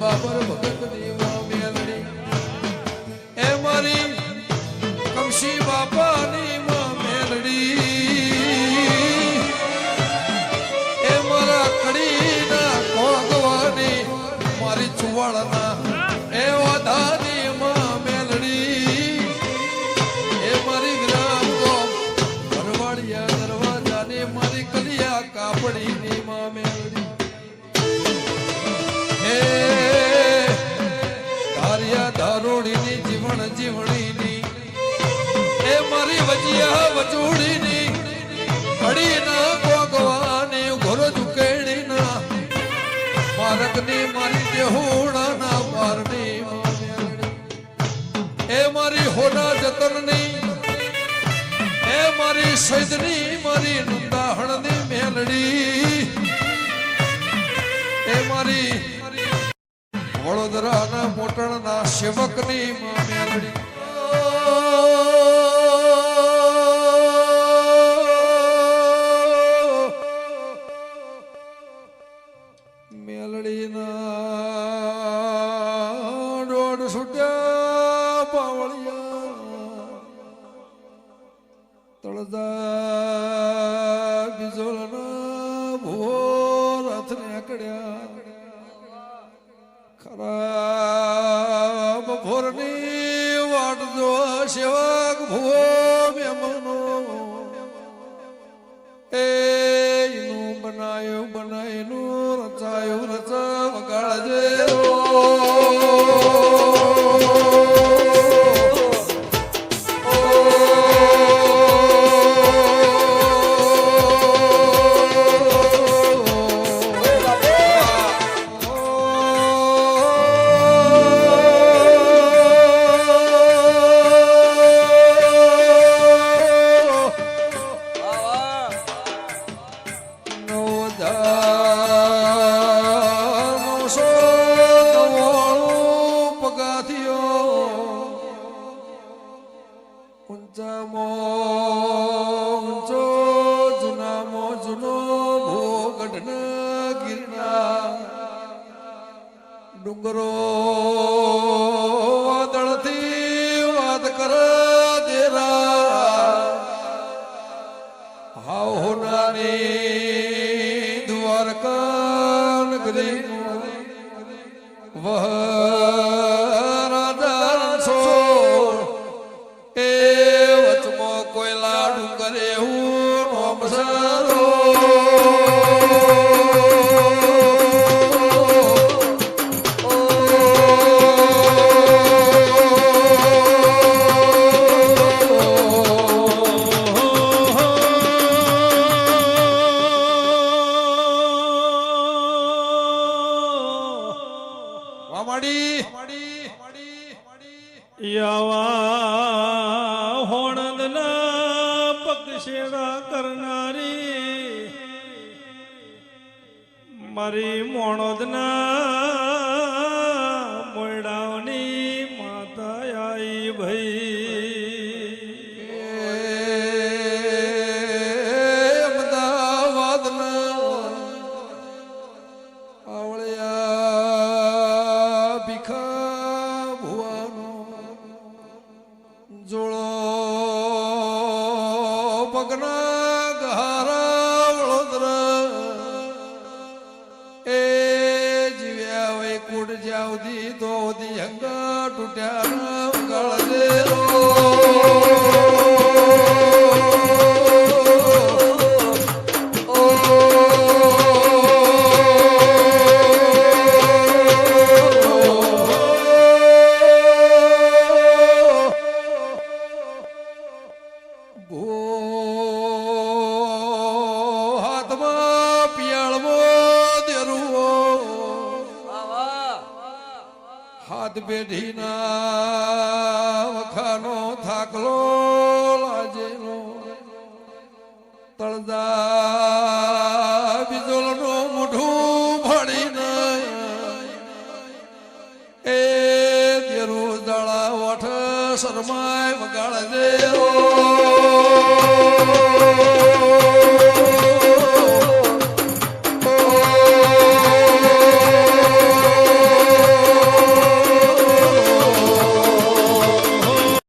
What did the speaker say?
বাবার યા વચોડીની ના ભગવાની ઘોર ઝુકેડી ના મારકની મારી દેહુણા ના એ મારી હોના મારી સૈદની મારી મેલડી. એ મારી વડોદરાના મોટણના સેવકની મેલડી તળદા બિજોલના ભોર હાથ નીકળ્યા ખરાબ ભોરની વાટ જો સેવક ભૂવો મેમનો એ ઈનું બનાયું બનાયનું નવધાનો નવાણું પગાથિયો ઊંચામાં ઊંચો જૂનામાં જૂનો ભોગઢના ગિરના ડુંગરો દ્વારકા નગરીનું વહ વામાડી યાવા હોણદના પક્ષેડા કરનારી મારી મોણોદના મોડાવની માતા આઈ ભાઈ. અમદાવાદના આવળિયા પગના ગહારા વડોદરા એ જીવ્યા હોય કુડ જ્યાવધી તો હંગા તૂટ્યા પેઢીના વખાનો થાકલો લાજેલો. તળદા બિજોલનો મોઢું ફાડીને એ તેરું દાળા ઓઠ શરમાય વગાડજે.